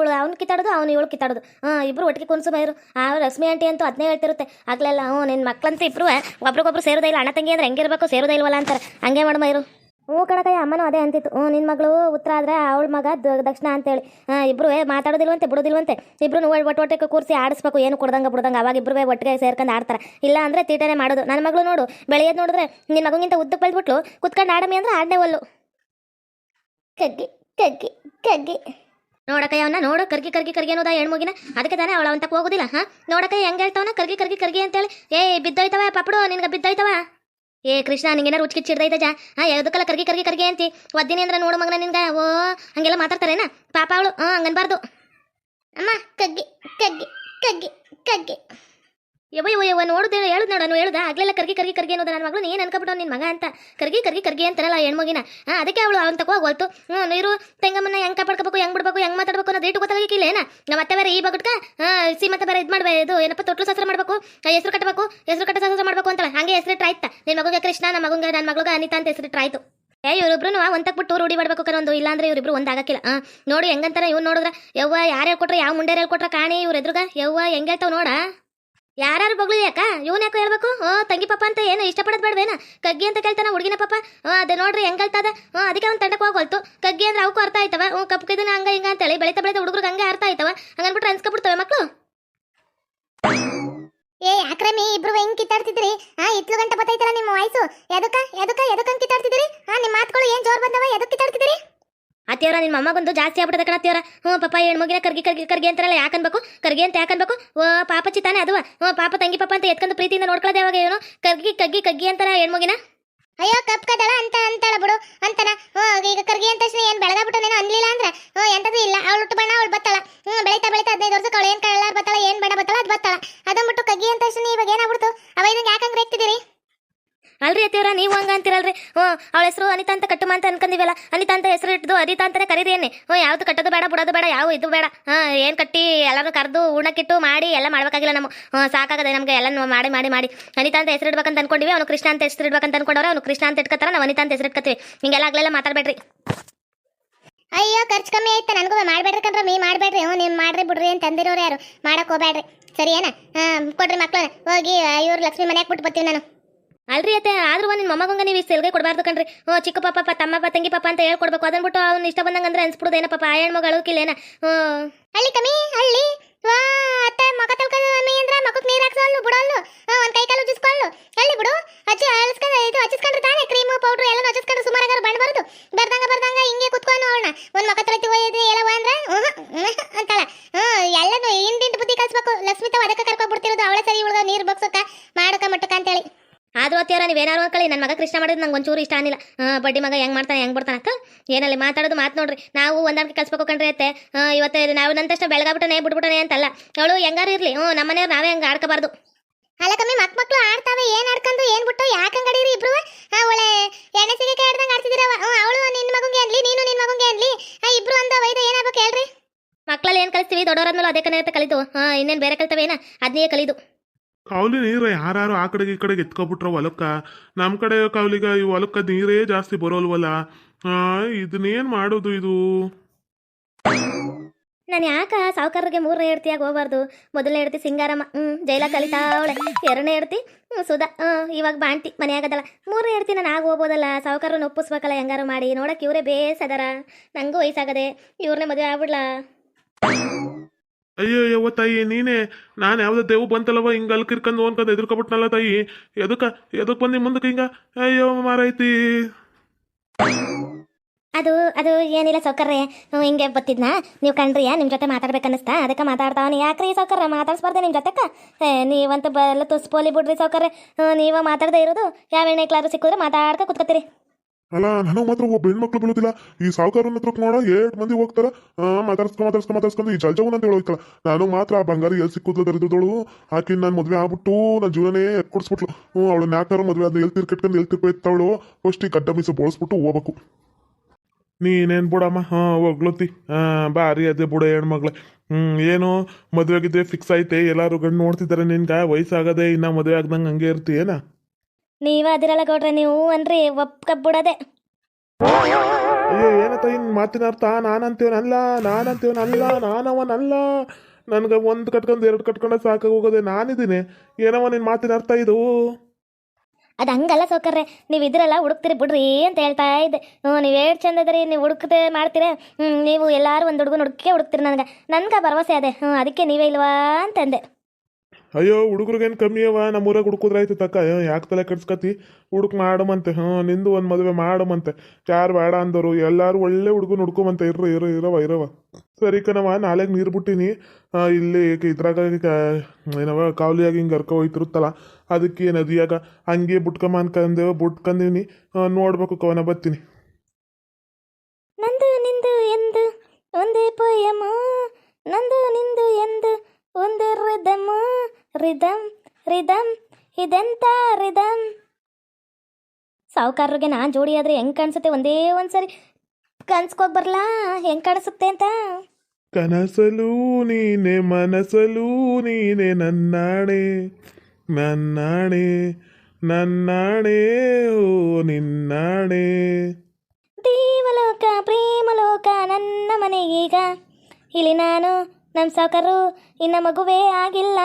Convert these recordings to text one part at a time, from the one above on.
ಇವಳು ಅವ್ನು ಕಿತ್ತಾಡೋದು, ಅವ್ನು ಇವಳು ಕಿತ್ತಾಡೋದು. ಹಾಂ ಇಬ್ಬರು ಒಟ್ಟಿಗೆ ಕುನ್ಸು ಮೈರು ಆ ರಶ್ಮಿ ಆಂಟಿ ಅಂತೂ ಅದನ್ನೇ ಹೇಳ್ತಿರುತ್ತೆ. ಆಗ್ಲೆಲ್ಲ ಹ್ಞೂ ನಿನ್ನ ಮಕ್ಕಳಂತೂ ಇಬ್ಬರು ಒಬ್ರಿಗೊಬ್ರು ಸೇರೋದೇ ಇಲ್ಲ. ಅಣ್ಣ ತಂಗಿ ಅಂದ್ರೆ ಹೆಂಗಿರ್ಬೇಕು ಸೇರೋದೇ ಇಲ್ವಲ್ಲ ಅಂತಾರೆ. ಹಂಗೆ ಮಾಡು ಮೈರು. ಹ್ಞೂ ಕಣಕಯ್ಯ, ಅಮ್ಮನೂ ಅದೇ ಅಂತಿತ್ತು. ಹ್ಞೂ ನಿನ್ನ ಮಗಳು ಉತ್ತರ ಆದ್ರೆ ಅವಳ ಮಗ ದಕ್ಷಿಣ ಅಂತೇಳಿ ಹಾಂ ಇಬ್ಬರು ಮಾತಾಡೋದಿಲ್ವಂತೆ, ಬಿಡೋದಿಲ್ವಂತೆ. ಇಬ್ರು ಒಟ್ಟು ಒಟ್ಟಿಗೆ ಕೂರಿಸಿ ಆಡಿಸ್ಬೇಕು. ಏನು ಕೊಡ್ದಂಗೆ, ಬಿಡ್ದಂಗೆ. ಅವಾಗ ಇಬ್ಬರು ಒಟ್ಟಿಗೆ ಸೇರ್ಕೊಂಡು ಆಡ್ತಾರೆ. ಇಲ್ಲ ಅಂದರೆ ತೀಟನೆ ಮಾಡೋದು. ನನ್ನ ಮಗಳು ನೋಡು, ಬೆಳೆಯೋದು ನೋಡಿದ್ರೆ ನಿನ್ನ ಮಗುಗಿಂತ ಉದ್ದಕ್ಕೆ ಬೆಳೆದ್ಬಿಟ್ಲು, ಕುತ್ಕೊಂಡು ಆಡಮಿ ಅಂದ್ರೆ ಆಡನೆ ಒಲ್ಲು. ಕಗ್ಗಿ ಕಗ್ಗಿ ಕಗ್ಗಿ. ನೋಡಕಯ್ಯ ಅವನ ನೋಡು ಕರ್ಗಿ ಕರ್ಗಿ ಕರ್ಗಿ ಅನ್ನೋದ ಹೆಣ್ಮಗಿನ ಅದಕ್ಕೆ ತಾನೇ ಅವಳ ಅಂತಕ್ಕೆ ಹೋಗೋದಿಲ್ಲ, ಹಾ? ನೋಡಕ ಹೆಂಗ ಹೇಳ್ತಾವನ? ಕರ್ಗಿ ಕರ್ಗಿ ಕರ್ಗಿ ಅಂತೇಳಿ. ಏ, ಬಿದ್ದೋಯ್ತವ ಪಾಪಡು ನಿನ್ಗೆ ಬಿದ್ದೋಯ್ತವ? ಏ, ಕೃಷ್ಣ, ನಿಂಗೇನ ರುಚಿ ಚಿಡ್ದೈತ ಜಾ? ಹಾ ಯಾವುದಕ್ಕಲ್ಲ ಕರ್ಗಿ ಕರ್ಗಿ ಕರ್ಗಿ ಅಂತಿ? ಒದ್ದಿನಿ ಅಂದ್ರೆ ನೋಡು ಮಗನ ನಿನ್ಗ. ಓ, ಹಂಗೆಲ್ಲ ಮಾತಾಡ್ತಾರೇನ? ಪಾಪ ಅವಳು ಹಾ ಹಂಗನ್ಬಾರ್ದು. ಅಮ್ಮ, ಕಗ್ಗಿ ಕಗ್ಗಿ ಕಗ್ಗಿ ಕಗ್ಗಿ. ಯವ್ವ ಯವ ಯವ್ವ ನೋಡುದೇ ಹೇಳುದು ನಾನು ಹೇಳ್ದ. ಆಗ್ಲೆಲ್ಲ ಕರ್ಗಿ ಕರ್ಗಿ ಕರ್ಗಿ ಅನ್ನೋದು ನನ್ನ ಮಗಳು. ನೀನು ಅನ್ಕೊಬಿಟ್ಟು ನಿನ್ನ ಮಗ ಅಂತ. ಕರ್ಗಿ ಕರ್ಗಿ ಕರ್ಗಿ ಅಂತಾರಲ್ಲ ಹೆಣ್ಮಗಿನ. ಅದಕ್ಕೆ ಅವಳು ಅವನ್ ತಕೋ ಹೋಗ್ತು ಹ್ಞೂ ನೀರು ತೆಂಗಮ್ಮನ್ನ ಹೆಂಗೆ ಕಾಪಾಡ್ಕೋಬೇಕು, ಹೆಂಗ್ ಬಿಡ್ಬೇಕು, ಹೆಂಗೆ ಮಾತಾಡ್ಬೇಕು ಅನ್ನೋದು ಇಟ್ಟು ಗೊತ್ತಾಗಿಲ್ಲ ಏನ? ನಮ್ಮ ಮತ್ತೆ ಬೇರೆ ಈ ಬಗ್ಗೆ ಹಾ ಸಿ ಮತ್ತೆ ಬೇರೆ ಇದು ಮಾಡ್ಬೇ, ಇದು ಏನಪ್ಪ, ತೊಟ್ಲು ಶಾಸ್ತ್ರ ಮಾಡ್ಬೇಕು? ಹೆಸರು ಕಟ್ಟಬೇಕು ಹೆಸರು ಕಟ್ಟ ಶಾಸ್ತ್ರ ಮಾಡ್ಬೇಕು ಅಂತಲ್ಲ. ಹಂಗೆ ಹೆಸರು ಆಯ್ತಾ? ನಿನ್ನ ಮಗುಗೆ ಕೃಷ್ಣ ನಮ್ಮ ಮಗುಗೆ ನನ್ನ ಮಗಳಿಗೆ ಅನಿತಾ ಅಂತ ಹೆಸರು ಆಯ್ತು. ಏ ಇವರಿಬ್ರು ಒಂದಕ್ಕೆ ಬಿಟ್ಟು ರೂಢಿ ಮಾಡ್ಬೇಕು ಕರೊಂದು ಒಂದು. ಇಲ್ಲಾಂದ್ರೆ ಇವರಿಬ್ರು ಒಂದಾಗಕ್ಕಿಲ್ಲ ಹಾ ನೋಡಿ ಹೆಂಗಂತಾರೆ ಇವ್ನು ನೋಡಿದ್ರೆ. ಯವ್ವ, ಯಾರು ಹೇಳ್ಕೊಟ್ರೆ, ಯಾವ ಮುಂಡೆ ಹೇಳ್ಕೊಟ್ರೆ ಕಾಣಿ ಇವ್ರ ಎದುರುಗ. ಯವ್ವ, ಹೆಂಗ್ ಹೇಳ್ತಾವ್ ನೋಡ. ಯಾರು ಬಗ್ಳು ಯಾಕ ಇವನ್ ಯಾಕೋ ಹೇಳ್ಬೇಕು? ಓ, ತಂಗಿ ಪಾಪ ಅಂತ ಏನು ಇಷ್ಟಪಡೋದು ಬೇಡವೇನ? ಕಗ್ಗಿ ಅಂತ ಕೇಳ್ತಾನ ಹುಡುಗಿನ ಪಾಪ? ಹ್ಞೂ ಅದೇ ನೋಡ್ರಿ ಹೆಂಗ್ ಹೇಳ್ತದ? ಹ್ಞೂ ಅದಕ್ಕೆ ಅವ್ನು ತಂಡಕ್ಕೆ ಹೋಗೋಲ್ತು ಕಗ್ಗಿ ಅಂದ್ರೆ ಅವಕ್ಕೂ ಅರ್ಥ ಆಯ್ತವ? ಹ್ಞೂ ಕಪ್ಪು ಇದನ್ನ ಹಂಗ ಹಿಂಗ ಅಂತೇಳಿ ಬೆಳಿತಾ ಬೆಳಿತಾ ಹುಡುಗರು ಹಂಗೆ ಅರ್ಥ ಆಯ್ತವ? ಹಂಗನ್ಬಿಟ್ರೆ ಅನ್ಸ್ಕೊಬಿಡ್ತವೆ ಮಕ್ಕಳು ಏ, ಅಕ್ರಮಿ, ಇಬ್ರು ಹೆಂಗ್ ಕಿತ್ತಾಡ್ತಿದ್ರಿ? ಹಾ ಇತ್ಲು ಗಂಟೆ ಬತ್ತೈತಲ್ಲ ನಿಮ್ಮ ವಾಯ್ಸು? ಎದಕ್ಕ ಎದಕ್ಕ ಅಂತ ಕಿತ್ತಾಡ್ತಿದ್ರಿ ಹಾ ನಿಮ್ಮ ಮಾತುಗಳು ಏನ್ ಜೋರ್ ಬಂದವ? ಎದಕ್ ಕಿತ್ತಾಡ್ತಿದ್ರಿ ಅತ್ತಿಯವರ ನಿಮ್ಮ ಮೊಮ್ಮಗೊಂದು ಜಾಸ್ತಿ ಆಗ್ಬಿಟ್ಟದ ಕಣ ಅತ್ತಿಯವರ. ಹ್ಞೂ ಪಾಪ ಹೆಣ್ಮಗಿನ ಕರ್ಗಿ ಕರ್ಗಿ ಕರ್ಗಿ ಅಂತಾರಲ್ಲ ಯಾಕನ್ಬೇಕು ಕರ್ಗಿ ಅಂತ ಯಾಕನ್ಬೇಕು ಓ ಪಾಪ ತಾನೆ ಅದು. ಹ್ಞೂ ಪಾಪ ತಂಗಿ ಪಾಪ ಅಂತ ಎತ್ಕೊಂಡು ಪ್ರೀತಿಯಿಂದ ನೋಡ್ಕೊಳ್ಳೋದು ಯಾವಾಗ ಏನು ಕರ್ಗಿ ಕಗ್ಗಿ ಕಗ್ಗಿ ಅಂತಾರ ಹೆಣ್ಮಗಿನ ಅಯ್ಯೋ ಕಪ್ ಕದಳ ಅಂತ ಅಂತಾಳ ಬಿಡು ಅಂತನ. ಹ್ಞೂ ಈಗ ಕರ್ಗಿ ಅಂತ ತಕ್ಷಣ ಏನು ಬೆಳೆದ ಬಿಟ್ಟು ನೀನು ಅನ್ಲಿಲ್ಲ ಅಂದ್ರೆ? ಹ್ಞೂ ಎಂಥದ್ದು ಇಲ್ಲ. ಅವಳು ಹುಟ್ಟು ಬಣ್ಣ ಅವಳು ಬತ್ತಾಳ. ಹ್ಞೂ ಬೆಳೀತಾ ಬೆಳೀತಾ ಹದಿನೈದು ವರ್ಷಕ್ಕೆ ಅವಳು ಏನು ಕಳ್ಳಾರ್ ಬತ್ತಾಳ ಏನು ಬಣ್ಣ ಬತ್ತಾಳ ಅದು ಬತ್ತಾಳ. ಅದನ್ ಬಿಟ್ಟು ಕಗ್ಗಿ ಅಂತ ತಕ್ಷಣ ಇವಾಗ ಏನಾಗ್ಬಿಡ್ತು? ಅವ ಇದನ್ನ ಯಾಕಂಗ್ ರೇಗ್ತಿದ್ದೀರಿ ಅಲ್ರಿ ಅತ್ತಿಯವರ ನೀವು ಹಂಗ ಅಂತೀರಲ್ರಿ. ಹ್ಞೂ ಅವಳ ಹೆಸರು ಅನಿತಾ ಅಂತ ಕಟ್ಟುಮ ಅಂತ ಅನ್ಕೊಂಡಿವಲ್ಲ ಅನಿತಾ ಅಂತ ಹೆಸರು ಇಟ್ಟು ಅನಿತಾ ಅಂತಾನೆ ಕರೀದೇನೆ. ಹ್ಞೂ ಯಾವ್ದು ಕಟ್ಟೋದು ಬೇಡ, ಬಿಡೋದು ಬೇಡ, ಯಾವ ಇದು ಬೇಡ. ಹಾಂ ಏನು ಕಟ್ಟಿ ಎಲ್ಲರೂ ಕರೆದು ಉಣಕ್ಕಿಟ್ಟು ಮಾಡಿ ಎಲ್ಲ ಮಾಡ್ಬೇಕಾಗಿಲ್ಲ ನಮ್ಮ ಸಾಕಾಗದೆ ನಮಗೆ ಎಲ್ಲ ಮಾಡಿ ಮಾಡಿ ಮಾಡಿ. ಅನಿತಾ ಅಂತ ಹೆಸರು ಇಡ್ಬೇಕಂತ ಅನ್ಕೊಂಡಿವಿ, ಅವನು ಕೃಷ್ಣ ಅಂತ ಹೆಸರು ಇಡ್ಬೇಕಂತ ಅನ್ಕೊಂಡವ್ರೆ, ಅವನು ಕೃಷ್ಣ ಅಂತ ಇಟ್ಕೊತಾರ ನಾವು ಅನಿತಾ ಅಂತ ಹೆಸರು ಇಟ್ಕೊತೀವಿ ಹಿಂಗೆಲ್ಲ ಆಗ್ಲೆಲ್ಲ ಮಾತಾಡ್ಬೇಡ್ರಿ. ಅಯ್ಯೋ, ಖರ್ಚು ಕಮ್ಮಿ ಆಯ್ತಾ ನನಗೂ ಮಾಡಬೇಡ್ರಿ ಕಂಡ್ರೆ ಮೀ, ಮಾಡಬೇಡ್ರಿ. ಹ್ಞೂ ನೀವು ಮಾಡ್ರಿ ಬಿಡ್ರಿ ಅಂತ ಅಂದಿರೋರು ಯಾರು? ಮಾಡಕ್ ಹೋಗ್ಬೇಡ್ರಿ. ಸರಿ ಏನ ಹಾಂ ಕೊಡ್ರಿ ಮಕ್ಳು ಹೋಗಿ ಇವ್ರು ಲಕ್ಷ್ಮಿ ಮನ್ಯಾಗ ಬಿಟ್ಟು ಬರ್ತೀವಿ ನಾನು. ಅಲ್ರಿ ಅತ್ತೆ, ಆದ್ರೂ ಒಂದು ಮಮ್ಮಗಂಗ ನೀವು ಸೆಲ್ಗೆ ಕೊಡಬಾರ್ದು ಕಣ್ರಿ. ಹ್ಞೂ ಚಿಕ್ಕ ಪಾಪ ತಂಗಿ, ಪಾಪ ಅಂತ ಹೇಳ್ಕೊಡ್ಬೇಕು. ಅದನ್ನ ಬಿಟ್ಟು ಅವ್ನು ಇಷ್ಟ ಬಂದಂಗ ಅಂದ್ರೆ ಅನ್ಸ್ಬಿಡುದು. ಏನಪ್ಪ ಆ ಹೆಣ್ಮಗ ಅಳೋಕಿಲ್ಲ ಏನ ಹ್ಞೂ ಹಳ್ಳಿ ಕಮ್ಮಿ, ಹಳ್ಳಿ. ವಾ, ಅತ್ತೆ ಮಕ ತೊಳ್ಕೊಂಡು ಮಮ್ಮಿ ಅಂದ್ರ ಮಕಕ್ ನೀರ್ ಹಾಕ್ಸಲ್ಲು, ಬಿಡಲ್ಲು. ಒಂದ್ ಕೈ ಕಾಲು ಉಜ್ಜಿಸ್ಕೊಳ್ಳು ಹಳ್ಳಿ ಬಿಡು. ಹಚ್ಚಿ ಹಚ್ಕೊಂಡ್ ಇದು ಹಚ್ಚಿಸ್ಕೊಂಡ್ರೆ ತಾನೇ ಕ್ರೀಮು ಪೌಡ್ರು ಎಲ್ಲ ಹಚ್ಚಿಸ್ಕೊಂಡು ಸುಮಾರಾಗಾರು ಬಣ್ಣ ಬರೋದು. ಬರ್ದಂಗ ಬರ್ದಂಗ ಹಿಂಗೆ ಕುತ್ಕೊಂಡು ಅವಳನ್ನ. ಒಂದ್ ಮಕ ತೊಳಿತಿ ಒಯ್ದು ಹೇಳವ ಅಂದ್ರ ಅಂತಾಳ. ಹ್ಮ್, ಎಲ್ಲನು ಹಿಂದಿಂಟ್ ಬುದ್ಧಿ ಕಲ್ಸ್ಬೇಕು. ಲಕ್ಷ್ಮಿ ತಾವ್ ಅದಕ್ಕೆ ಕರ್ಕೊಂಡ್ಬಿಡ್ತಿರೋದು ಅವಳ ಸರಿ ಇವಳ ನೀರ್ ಬಗ್ಸಕ್ಕ ಮಾಡಕ ಮಟ್ಟಕ ಅಂತೇಳಿ. ಆದ್ರೂ ಅತ್ತಿಯವ್ರ ನೀವೇನಾರು ಅನ್ಕೊಳ್ಳಿ ನನ್ನ ಮಗ ಕೃಷ್ಣ ಮಾಡಿದ್ರೆ ನಂಗೆ ಒಂಚೂರು ಇಷ್ಟ ಆಗಿಲ್ಲ ಹಾಂ ಬಡ್ಡಿ ಮಗ ಹೆಂಗ್ ಮಾಡ್ತಾನೆ ಹೆಂಗ್ ಬರ್ತಾನೆ ಅಂತ. ಏನಲ್ಲಿ ಮಾತಾಡೋದು ಮಾತು ನೋಡ್ರಿ. ನಾವು ಒಂದಾಡ್ಕೆ ಕಲ್ಸ್ಬೇಕು ಕಣ್ರಿ ಅತ್ತೆ. ಇವತ್ತು ನಾವು ನನ್ನ ತಕ್ಷಣ ಬೆಳಗಾಬಿಟ್ಟನೆ ಬಿಟ್ಬಿಟ್ಟನೆ ಅಂತಲ್ಲ. ಅವಳು ಹೆಂಗಾರು ಇರಲಿ. ಹ್ಞೂ ನಮ್ಮನೆಯವ್ರು ನಾವೇ ಹಂಗೆ ಆಡ್ಕೋಬಾರ್ದು. ಅಲ್ಲ ಕಮ್ಮಿ ಮಕ್ ಮಕ್ಳು ಆಡ್ತಾವೆ ಏನ್ ಆಡ್ಕೊಂಡು ಏನ್ ಬಿಟ್ಟು ಯಾಕೆ ಅಡೀರಿ ಇಬ್ರು? ಅವಳೆ ಎಣ್ಣೆ ಸಿಗಕ್ಕೆ ಆಡ್ದಂಗ್ ಆಡ್ತಿದಿರವ. ಅವಳು ನಿನ್ನ ಮಗುಗೆ ಅನ್ಲಿ ನೀನು ನಿನ್ನ ಮಗುಗೆ ಅನ್ಲಿ. ಹಾ ಇಬ್ರು ಅಂದ ವೈದ ಏನಾಗ್ಬೇಕು ಹೇಳ್ರಿ? ಮಕ್ಕಳಲ್ಲಿ ಏನು ಕಲಿಸ್ತೀವಿ ದೊಡ್ಡವರನ್ನೂ ಅದೇ ಕನೆ ಕಲಿತು. ಹಾಂ ಇನ್ನೇನು ಬೇರೆ ಕಲಿತವೇನ? ಅದನ್ನೇ ಕಲಿದು. ಕಾವಲಿ ನೀರು ಯಾರು ಆ ಕಡೆಗೆ ಈ ಕಡೆಗೆ ಎತ್ಕೊಬಿಟ್ರ ಹೊಲಕ್ಕ? ನಮ್ಮ ಕಡೆ ಕಾವಲಿಗ ಈ ಹೊಲಕ್ಕ ನೀರೇ ಜಾಸ್ತಿ ಬರೋಲ್ವಲ್ಲ? ಇದನ್ನೇನ್ ಮಾಡೋದು ಇದು? ನಾನು ಯಾಕ ಸಾವುಕಾರರಿಗೆ ಮೂರನೇ ಹೆಡ್ತಿಯಾಗಿ ಹೋಗ್ಬಾರ್ದು? ಮೊದಲನೇ ಹೆಡ್ತಿ ಸಿಂಗಾರಮ್ಮ ಹ್ಞೂ ಜೈಲ ಕಲಿತಾವಳೆ ಎರಡನೇ ಹೆಡ್ತಿ ಹ್ಞೂ ಸುಧಾ ಹ್ಞೂ ಇವಾಗ ಬಾಣ್ತಿ ಮನೆಯಾಗದಲ್ಲ ಮೂರನೇ ಹೆಡ್ತಿ ನಾನು ಆಗ ಹೋಗ್ಬೋದಲ್ಲ? ಸಾವುಕಾರನ್ನ ಒಪ್ಪಿಸ್ಬೇಕಲ್ಲ ಹೆಂಗಾರು ಮಾಡಿ? ನೋಡಕ್ಕೆ ಇವರೇ ಬೇಸದಾರ. ನನಗೂ ವಯಸ್ಸಾಗದೆ ಇವ್ರನ್ನೇ ಮದುವೆ ಆಗ್ಬಿಡ್ಲಾ? ಅಯ್ಯೋ ಯವ್ವ ತಾಯಿ, ನೀನೇ, ನಾನು ಯಾವ್ದೋ ದೇವು ಬಂತಲ್ಲವ ಹಿಂಗ ಅಲ್ಲಿ ಕಿರ್ಕೊಂಡು ಅನ್ಕೊಂಡು ಎದುರ್ಕೊಬಿಟ್ನಲ್ಲ ತಾಯಿ. ಎದಕ್ಕ, ಎದಕ್ ಬಂದು ಮುಂದಕ್ಕೆ ಹಿಂಗ? ಅಯ್ಯೋ ಮಾರೈತಿ ಅದು ಅದು ಏನಿಲ್ಲ ಸೌಕರ್ಯ. ಹಿಂಗೆ ಬತ್ತಿದ್ನ ನೀವು ಕಂಡ್ರಿಯಾ? ನಿಮ್ಮ ಜೊತೆ ಮಾತಾಡ್ಬೇಕನ್ನಿಸ್ತಾ? ಅದಕ್ಕೆ ಮಾತಾಡ್ತಾವನಿ. ಯಾಕ್ರಿ ಸೌಕರ್ಯ? ಮಾತಾಡ್ಸ್ಬಾರ್ದೆ ನಿಮ್ಮ ಜೊತೆಕ ನೀವಂತ ಬಲ್ಲ ತುಸ್ಪೋಲಿ ಬಿಡ್ರಿ ಸೌಕರ್ಯ. ನೀವ ಮಾತಾಡದೆ ಇರೋದು, ಯಾವ ಎಣ್ಣೆ ಕ್ಲಾರು ಸಿಕ್ಕಿದ್ರೆ ಮಾತಾಡ್ಕ ಕುತ್ಕೋತೀರಿ. ಅಲ್ಲ ನನಗೆ ಮಾತ್ರ ಒಬ್ಬ ಹೆಣ್ಮಕ್ಳು ಬೀಳುದಿಲ್ಲ. ಈ ಸಾವುಕಾರನ ಹತ್ರ ನೋಡ ಏಟ್ ಮಂದಿ ಹೋಗ್ತಾರ. ಮಾತಾಡ್ಸ್ಕೊ ಮಾತಾಡ್ಸ್ಕೊ ಮಾತಾಡ್ಸ್ಕೊಂಡು ಈ ಜಲ್ಜವನ್ ಅಂತ ಹೇಳೋಯ್ತಲ್ಲ ನಾನು ಮಾತ್ರ ಆ ಬಂಗಾರ ಎಲ್ಲಿ ಸಿಕ್ಕುದ್ಲ ದರಿದ್ರದವಳು ಆಕಿ ನಾನು ಮದುವೆ ಆಗ್ಬಿಟ್ಟು ನನ್ನ ಜೀವನೇ ಎಕ್ಕೊಡ್ಸ್ಬಿಟ್ಲು ಹ್ಞೂ, ಅವಳು ನ್ಯಾಕಾರ ಮದುವೆ ಆದ ಎಲ್ಲಿ ಕಟ್ಕೊಂಡು ಎಲ್ಲಿ ತಿರ್ಕೊಯ್ತಾವಳು. ಫಸ್ಟ್ ಈ ಗಡ್ಡ ಮೀಸು ಬೋಳಿಸ್ಬಿಟ್ಟು ಹೋಗ್ಬೇಕು. ನೀನೇನ್ ಬಿಡಮ್ಮ? ಹಾಂ, ಹೋಗ್ಲತ್ತಿ. ಹಾಂ ಬಾರಿ ಅದೇ ಬುಡ ಹೆಣ್ಮಗ್ಳೆ. ಹ್ಞೂ ಏನು? ಮದುವೆ ಆಗಿದ್ದೆ ಫಿಕ್ಸ್ ಐತೆ. ಎಲ್ಲಾರು ಗಂಡು ನೋಡ್ತಿದ್ದಾರೆ ನಿನ್ಗೆ. ವಯಸ್ಸಾಗದೆ ಇನ್ನ ಮದುವೆ ಆಗ್ದಂಗೆ ಹಂಗೆ ಇರ್ತೀಯೇನ? ನೀವ ಅದಿರಲ್ಲ ಗೌಡ್ರೆ ನೀವು ಅನ್ರಿ ಒಪ್ಕ ಬಿಡದೆ ಅಯ್ಯೋ ಏನತ್ತ ಇನ್ನು ಮಾತಿನ ಅರ್ಥ? ನಾನಂತೇವನಲ್ಲ ನಾನಂತೇವನಲ್ಲ ನಾನವನಲ್ಲ. ನನ್ಗೆ ಒಂದು ಕಟ್ಕೊಂಡು ಎರಡು ಕಟ್ಕೊಂಡ ಸಾಕಾಗಿ ಹೋಗೋದೆ ನಾನಿದ್ದೀನಿ. ಏನವ ನಿನ್ ಮಾತಿನ ಅರ್ಥ ಇದು? ಅದು ಹಂಗಲ್ಲ ಸೌಕರ್ರೆ ನೀವು ಇದ್ರಲ್ಲ ಹುಡುಕ್ತಿರಿ ಬಿಡ್ರಿ ಅಂತ ಹೇಳ್ತಾ ಇದ್ದೆ. ಹ್ಞೂ ನೀವು ಹೇಳಿ ಚಂದ ಇದ್ರಿ ನೀವು ಹುಡುಕದೆ ಮಾಡ್ತೀರ? ಹ್ಞೂ ನೀವು ಎಲ್ಲರೂ ಒಂದು ಹುಡುಗನ ಹುಡುಕೇ ಹುಡುಕ್ತೀರಿ ನನಗೆ. ನನ್ಗೆ ಭರವಸೆ ಅದೇ. ಹ್ಞೂ ಅದಕ್ಕೆ ನೀವೇ ಇಲ್ವಾ ಅಂತಂದೆ. ಅಯ್ಯೋ, ಹುಡುಗರಿಗೇನು ಕಮ್ಮಿ ಅವ? ನಮ್ಮೂರಾಗ ಹುಡುಕುದ್ರಾಯ್ತು ತಕ್ಕ. ಯಾಕೆ ತಲೆ ಕೆಡ್ಸ್ಕತಿ? ಹುಡುಕ್ ಮಾಡಮಂತೆ. ಹ್ಞೂ ನಿಂದು ಒಂದು ಮದುವೆ ಮಾಡಮಂತೆ. ಯಾರು ಬೇಡ ಅಂದರು. ಎಲ್ಲರೂ ಒಳ್ಳೆ ಹುಡುಗನ ಹುಡ್ಕೊಂಬಂತೆ. ಇರ್ರ ಇರ ಇರವ ಇರವ ಸರಿ ಕಣವ ನಾಳೆಗೆ ನೀರು ಬಿಟ್ಟಿನಿ. ಇಲ್ಲಿ ಇದ್ರಾಗ ಏನವ ಕಾವಲಿಯಾಗಿ ಹಿಂಗೆ ಹರ್ಕೊ ಹೋಯ್ತಿರುತ್ತಲ್ಲ, ಅದಕ್ಕೆ ನದಿಯಾಗ ಹಂಗೆ ಬುಟ್ಕಮ್ಮ ಅನ್ಕಂದೇವ ಬುಟ್ಕಂದೀನಿ. ನೋಡ್ಬೇಕು ಕವನ ಬತ್ತೀನಿ. ನಂದು, ನಿಂದು ಎಂದು? ಒಂದೇ ಪೋಯಮ. ನಂದು, ನಿಂದು ಎಂದು? ಒಂದೇ ರಿದಮ್. ರಿದಮ್ ರಿದಮ್ ಇದೆಂತ ರಿದಮ್? ಸಾವುಕಾರರಿಗೆ ನಾನು ಜೋಡಿ ಆದ್ರೆ ಹೆಂಗ್ ಕಾಣಿಸುತ್ತೆ? ಒಂದೇ ಒಂದ್ಸರಿ ಕನ್ಸ್ಕೋಗ್ ಬರಲಾ? ಹೆಂಗ್ ಕಾಣಿಸುತ್ತೆ ಅಂತ? ಕನಸಲು ನೀನೆ ಮನಸಲು ನೀನೆ ನನ್ನಾಣೆ ನನ್ನಾಣೆ ನನ್ನಾಣೆ ಓ ನಿನ್ನಾಣೆ. ದೇವಲೋಕ ಪ್ರೇಮಲೋಕ ನನ್ನ ಮನೆಗೀಗ ಇಲ್ಲಿ ನಾನು ನಮ್ಮ ಸಾಕರು ಇನ್ನ ಮಗುವೇ ಆಗಿಲ್ಲ.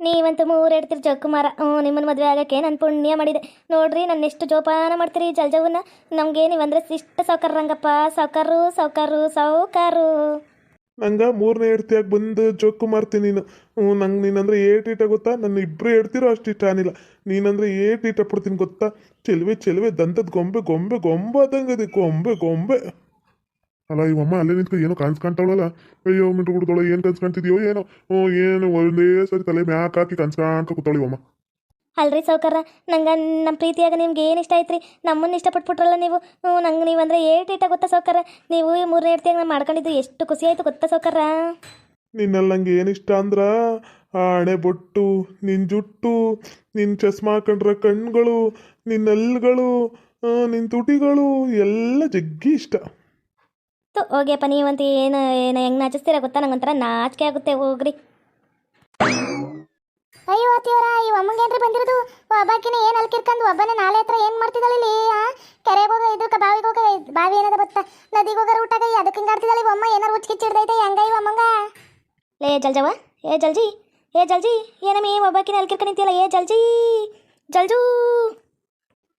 ನೀವಂತೂ ಹೇಳ್ತೀರಿ ಜಗ್ಗುಮಾರ ಹ್ಞೂ ನಿಮ್ಮನ್ನ ಮದುವೆ ಆಗಕ್ಕೆ ನನ್ನ ಪುಣ್ಯ ಮಾಡಿದೆ. ನೋಡ್ರಿ ನನ್ನ ಎಷ್ಟು ಜೋಪಾನ ಮಾಡ್ತೀರಿ ಜಲ್ಜವನ್ನ. ನಮಗೆ ನೀವಂದ್ರೆ ಇಷ್ಟ ಸಾಕರ್ ರಂಗಪ್ಪ. ಸಾಕರು ಸಾಕರು ಸಾವುಕಾರು. ನಂಗೆ ಮೂರನೇ ಹೆಡ್ತಿಯಾಗಿ ಬಂದು ಜೋಕು ಮಾರ್ತೀನಿ ನೀನು. ಹ್ಞೂ ನಂಗೆ ನೀನಂದ್ರೆ ಏಟು ಇಟ ಗೊತ್ತಾ? ನನ್ನ ಇಬ್ಬರು ಹೇಳ್ತಿರೋ ಅಷ್ಟು ಇಷ್ಟ ಅನಿಲ್ಲ ನೀನಂದ್ರೆ ಇಟ್ಟ ಪಡ್ತೀನಿ ಗೊತ್ತಾ? ಚೆಲುವೆ ಚೆಲುವೆ, ದಂತದ ಗೊಂಬೆ ಗೊಂಬೆ ಗೊಂಬೆ ಆದಂಗದಿ ಗೊಂಬೆ ಗೊಂಬೆ. ಅಲ್ಲ ಇವಮ್ಮ ಅಲ್ಲೇ ನಿಂತ್ಕೊ ಏನೋ ಕಾಣಿಸ್ಕೊಂತಾವಳಲ್ಲ ಅಯ್ಯೋ ಮಿಂಟು ಕುಡ್ದೋಳ ಏನು ಕನ್ಸ್ಕೊಂತಿದ್ಯೋ ಏನೋ? ಹ್ಞೂ ಏನು ಒಂದೇ ಸರಿ ತಲೆ ಮ್ಯಾಕ್ ಹಾಕಿ ಕನ್ಸ್ಕೊಂತ ಕೂತಾಳೆ ಇವಮ್ಮ ಅಲ್ರಿ ಸಾವ್ಕಾರ ನಂಗೆ ನಮ್ಮ ಪ್ರೀತಿಯಾಗ ನಿಮ್ಗೆ ಏನು ಇಷ್ಟ ಐತ್ರಿ? ನಮ್ಮನ್ನ ಇಷ್ಟಪಟ್ಬಿಟ್ರಲ್ಲ ನೀವು? ನಂಗೆ ನೀವು ಅಂದರೆ ಏಟ್ ಇಟ್ಟ ಗೊತ್ತಾ ಸೌಕರ ನೀವು ಈ ಮೂರನೇ ಇರ್ತಿಯಾಗ ನಾನು ಮಾಡ್ಕೊಂಡಿದ್ದು ಎಷ್ಟು ಖುಷಿ ಆಯ್ತು ಗೊತ್ತಾ ಸೌಕರ ನಿನ್ನಲ್ಲಿ ನಂಗೆ ಏನಿಷ್ಟ ಅಂದ್ರ ಆ ಹಣೆ ಬೊಟ್ಟು ನಿನ್ನ ಜುಟ್ಟು ನಿನ್ನ ಚಸ್ಮಾ ಕಂಡ್ರ ಕಣ್ಗಳು ನಿನ್ನ ಹಲ್ಗಳು ನಿನ್ನ ತುಟಿಗಳು ಎಲ್ಲ ಜಗ್ಗಿ ಇಷ್ಟ. ತು ಹೋಗ್ಯಪ್ಪ ನೀವಂತ ಏನು ಏನು ಹೆಂಗೆ ನಾಚಿಸ್ತೀರ ಗೊತ್ತಾ? ನಂಗೊಂಥರ ನಾಚಿಕೆ ಆಗುತ್ತೆ ಹೋಗ್ರಿ. ಅಯ್ಯೋ ಅತ್ತಿಯವರ ಈ ಒಮ್ಮಂಗೇನ್ರಿ ಬಂದಿರೋದು? ಒಬ್ಬಾಕಿನ ಏನ್ ಅಲ್ಕಿರ್ಕಂದು ಒಬ್ಬನೇ ನಾಳೆ ಹತ್ರ ಏನ್ ಮಾಡ್ತಿದ್ದಾಳೆ ಇಲ್ಲಿ ಆ? ಕೆರೆಗೆ ಹೋಗ ಇದ್ರ ಬಾವಿಗೆ ಹೋಗ ಬಾವಿ ಏನದ ಬತ್ತ ನದಿಗೆ ಊಟ ಊಟಾಗ ಅದಕ್ಕೆ ಹಿಂಗಾಡ್ತಿದ್ದಾಳೆ ಈ ಒಮ್ಮ ಏನಾರು ಉಚ್ಕಿಚ್ಚಿಡ್ದೈತೆ ಹೆಂಗ ಈ ಒಮ್ಮಂಗ ಲೇ ಜಲ್ಜವ ಏ ಜಲ್ಜಿ ಏ ಜಲ್ಜಿ ಏನಮ್ಮಿ ಒಬ್ಬಾಕಿನ ಅಲ್ಕಿರ್ಕ ನಿಂತಿಯಲ್ಲ ಏ ಜಲ್ಜಿ ಜಲ್ಜು.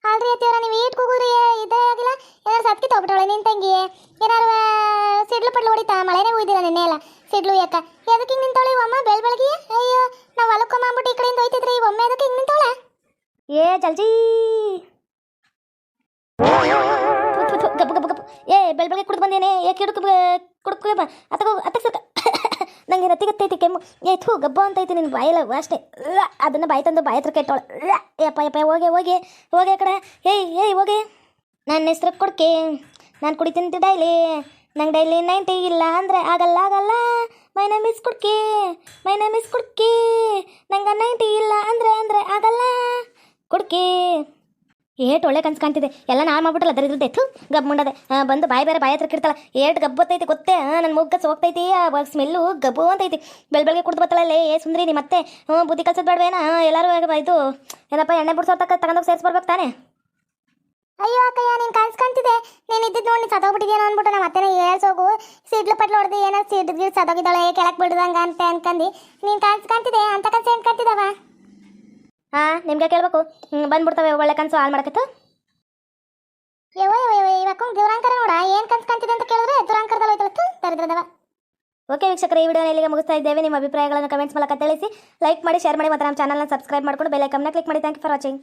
ಅಲ್ರಿ ಅತ್ತಿಯವ್ರ, ನೀವು ಈಟ್ ಕೂಗುದ್ರಿ ಇದೇ ಆಗಿಲ್ಲ. ಏನಾರು ಸತ್ಕಿ ತಗೊಬಿಟ್ಟವಳೆ ನಿನ್ ತಂಗಿ. ಏನಾರು ಸಿಡ್ಲು ಪಡ್ಲು ಹೊಡಿತಾ, ಮಳೆನೇ ಹೋಯ್ದಿರ ನಿನ್ನೆ ಎಲ್ಲ. ಸಿಡ್ಲು ಯಾಕ? ಎದಕ್ಕೆ ಹಿಂಗೆ ನಿಂತವಳೆ ಈ ಒಮ್ಮ ಬೆಳ್ ಬೆಳಗ್ಗೆ? ಅಯ್ಯೋ, ನಾವು ಹೊಲಕ್ಕೊಮ್ಮ ಅಂದ್ಬಿಟ್ಟು ಈ ಕಡೆಯಿಂದ ಹೋಯ್ತಿದ್ರಿ ಒಮ್ಮೆ ಎದಕ್ಕೆ ಹಿಂಗೆ ನಿಂತವಳೆ? ಏ, ಜಲ್ಜಿ! ಗಬ್ಬು ಗಬ್ಬು ಗಬ್ಬು ಏ, ಬೆಳ್ ಬೆಳಗ್ಗೆ ಕುಡ್ದು ಬಂದೇನೆ. ಏ, ಕಿಡುಕು ಕುಡ್ಕು ಅತ್ತಗೋ ಅತ್ತಕ್ಕೆ ನಂಗೆ ರತ್ತಿಗತ್ತೈತಿ ಕೆಮ್ಮು. ಏ, ಥೂ, ಗಬ್ಬು ಅಂತೈತಿ ನಿನ್ನ ಬಾಯಲ್ಲ ಅಷ್ಟೇ. ಅದನ್ನು ಬಾಯಿ ತಂದು ಬಾಯಿ ಹತ್ರ ಕೆಟ್ಟವಳು ಯಪ್ಪ ಯಪ್ಪ, ಹೋಗಿ ಹೋಗಿ ಹೋಗಿ ಕಡೆ. ಏಯ್ ಏಯ್, ಹೋಗಿ. ನನ್ನ ಹೆಸ್ರು ಕೊಡ್ಕೆ. ನಾನು ಕುಡಿತೀನಿ ಡೈಲಿ. ನಂಗೆ ಡೈಲಿ ನೈಂಟಿ ಇಲ್ಲ ಅಂದರೆ ಆಗಲ್ಲ ಆಗಲ್ಲ. My name is Kudke. My name is Kudke. ನಂಗೆ ನೈಂಟಿ ಇಲ್ಲ ಅಂದರೆ ಅಂದರೆ ಆಗಲ್ಲ. ಕುಡ್ಕೆ. ಏಟ್ ಒಳ್ಳೆ ಕನ್ಸು ಕಾಣ್ತಿದೆ. ಎಲ್ಲ ನಾನು ಮಾಡ್ಬಿಟ್ಟಲ್ಲ ದರಿದ್ರದ್ದು ಎತ್ತು ಗಬ್ ಮುಂಡದೆ. ಬಂದು ಬಾಯಿ ಬೇರೆ ಬಾಯಿ ಹತ್ರ ಕಿಡ್ತಾಳ. ಏಟ್ ಗಬ್ಬತ್ತೈತಿ, ಗೊತ್ತೇ? ನನ್ನ ಮುಗ್ಗ ಹೋಗ್ತೈತಿ ಆ ಸ್ಮೆಲ್ಲು ಗಬ್ಬು ಅಂತೈತಿ. ಬೆಳ್ ಬೆಳಗ್ಗೆ ಕುಡ್ದು ಬತ್ತಲ್ಲ ಏ, ಸುಂದ್ರಿ ನೀ ಮತ್ತೆ? ಹ್ಞೂ, ಬುದ್ಧಿ ಕಲ್ಸೋದು ಬೇಡವೇನ? ಎಲ್ಲರೂ ಇದು, ಏನಪ್ಪ, ಎಣ್ಣೆ ಬಿಡ್ಸೋ ತಕ್ಕ ತಗೊಂಡೋಗಿ ಸೇರಿಸ್ಬರ್ಬೇಕು ತಾನೇ? ಅಯ್ಯೋ, ಅಕ್ಕಯ್ಯ, ನೀನ್ ಕಾಣಿಸ್ಕೊಂತಿದೆ ನೀನು ಇದ್ದಿದ್ದು ನೋಡಿ ಸತ್ತೋಗ್ಬಿಟ್ಟಿದ್ಯೇನೋ ಅಂದ್ಬಿಟ್ಟು ನಮ್ಮ ಅತ್ತೆನ ಹೇಳ್ಸೋಗು ಸಿಡ್ಲು ಪಟ್ಲು ಹೊಡೆದು, ಏನೋ ಸಿಡ್ದು ಸದೋಗಿದ್ದಾಳೆ ಕೆಳಕ್ಕೆ ಕೆಳಕ್ ಬಿಡ್ದಂಗ ಅಂತ ಅನ್ಕಂದು. ನೀನು ಕಾಣಿಸ್ಕೊಂತಿದೆ ಅಂತ ಕನ್ಸು ಅನ್ಕೊಂತಿದವ ಹಾಂ ನಿಮ್ಗೆ ಕೇಳಬೇಕು. ಬಂದ್ಬಿಡ್ತಾವೆ ಒಳ್ಳೆ ಕನಸು ಹಾಳು ಮಾಡಕತ್ತು. ಯವ್ವ ಯವ್ವ ದುರಂಕರ ಏನು ಕನ್ಸು ಕನ್ಸ್ಕೊಂತಿದೆ ಅಂತ ಕೇಳಿದ್ರೆ ದುರಂಕರದಲ್ಲಿ ಹೋಯ್ತಲತ್ತು ದರಿದ್ರದವ ಓಕೆ ವೀಕ್ಷಕರೇ ಈ ವಿಡಿಯೋ ಇಲ್ಲಿಗೆ ಮುಗಿಸ್ತಾ ಇದ್ದೇವೆ. ನಿಮ್ಮ ಅಭಿಪ್ರಾಯಗಳನ್ನು ಕಮೆಂಟ್ಸ್ ಮೂಲಕ ತಿಳಿಸಿ ಲೈಕ್ ಮಾಡಿ ಶೇರ್ ಮಾಡಿ ಮತ್ತು ನಮ್ಮ ಚಾನಲ್ನ ಸಬ್ಸ್ಕ್ರೈಬ್ ಮಾಡ್ಕೊಂಡು ಬೆಲ್ ಐಕಮ್ನ ಕ್ಲಿಕ್ ಮಾಡಿ. Thank you for watching